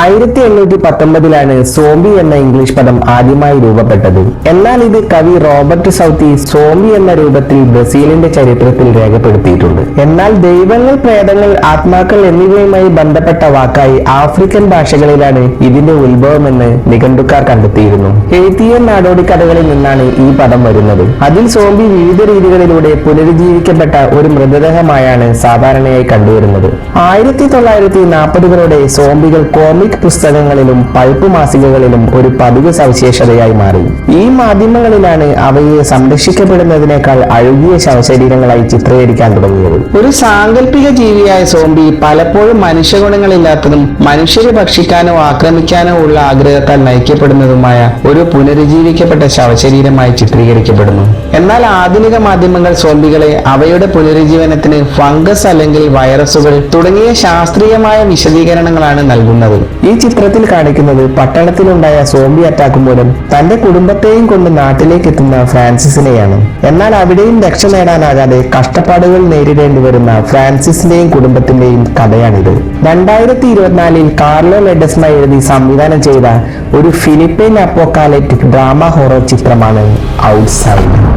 ആയിരത്തി എണ്ണൂറ്റി പത്തൊമ്പതിലാണ് സോംബി എന്ന ഇംഗ്ലീഷ് പദം ആദ്യമായി രൂപപ്പെട്ടത്. എന്നാൽ ഇത് കവി റോബർട്ട് സൗത്തി സോംബി എന്ന രൂപത്തിൽ ബ്രസീലിന്റെ ചരിത്രത്തിൽ രേഖപ്പെടുത്തിയിട്ടുണ്ട്. എന്നാൽ ദൈവങ്ങൾ പ്രേതങ്ങൾ ആത്മാക്കൾ എന്നിവയുമായി ബന്ധപ്പെട്ട വാക്കായി ആഫ്രിക്കൻ ഭാഷകളിലാണ് ഇതിന്റെ ഉത്ഭവമെന്ന് നിഘണ്ടുക്കാർ കണ്ടെത്തിയിരുന്നു. എഴുത്തിയൻ നാടോടി കഥകളിൽ നിന്നാണ് ഈ പദം വരുന്നത്. അതിൽ സോംബി വിവിധ രീതികളിലൂടെ പുനരുജ്ജീവിക്കപ്പെട്ട ഒരു മൃതദേഹമായാണ് സാധാരണയായി കണ്ടുവരുന്നത്. ആയിരത്തി തൊള്ളായിരത്തി നാൽപ്പതുകളുടെ സോംബികൾ കോമിക് പുസ്തകങ്ങളിലും പൾപ്പ് മാസികകളിലും ഒരു പതിവ് സവിശേഷതയായി മാറി. ഈ മാധ്യമങ്ങളിലാണ് അവയെ സംരക്ഷിക്കപ്പെടുന്നതിനേക്കാൾ അഴുകിയ ശവശരീരങ്ങളായി ചിത്രീകരിക്കാൻ തുടങ്ങിയത്. ഒരു സാങ്കല്പിക ജീവിയായ സോംബി പലപ്പോഴും മനുഷ്യഗുണങ്ങളില്ലാത്തതും മനുഷ്യരെ ഭക്ഷിക്കാനോ ആക്രമിക്കാനോ ഉള്ള ആഗ്രഹത്താൽ നയിക്കപ്പെടുന്നതുമായ ഒരു പുനരുജ്ജീവിക്കപ്പെട്ട ശവശരീരമായി ചിത്രീകരിക്കപ്പെടുന്നു. എന്നാൽ ആധുനിക മാധ്യമങ്ങൾ സോംബികളെ അവയുടെ പുനരുജ്ജീവനത്തിന് ഫംഗസ് അല്ലെങ്കിൽ വൈറസുകൾ തുടങ്ങിയ ശാസ്ത്രീയമായ വിശദീകരണങ്ങളാണ് നൽകുന്നത്. ഈ ചിത്രത്തിൽ കാണിക്കുന്നത് പട്ടണത്തിലുണ്ടായ സോംബി അറ്റാക്ക് മൂലം തന്റെ കുടുംബത്തെയും കൊണ്ട് നാട്ടിലേക്ക് എത്തുന്ന ഫ്രാൻസിസിനെയാണ്. എന്നാൽ അവിടെയും രക്ഷ നേടാനാകാതെ കഷ്ടപ്പാടുകൾ നേരിടേണ്ടി വരുന്ന ഫ്രാൻസിസിന്റെയും കുടുംബത്തിന്റെയും കഥയാണിത്. രണ്ടായിരത്തി ഇരുപത്തിനാലിൽ കാർലോ ലെഡസ്മ എഴുതി സംവിധാനം ചെയ്ത ഒരു ഫിലിപ്പൈൻ അപ്പോക്കാലറ്റിക് ഡ്രാമ ഹൊറർ ചിത്രമാണ് ഔട്ട്സൈഡ്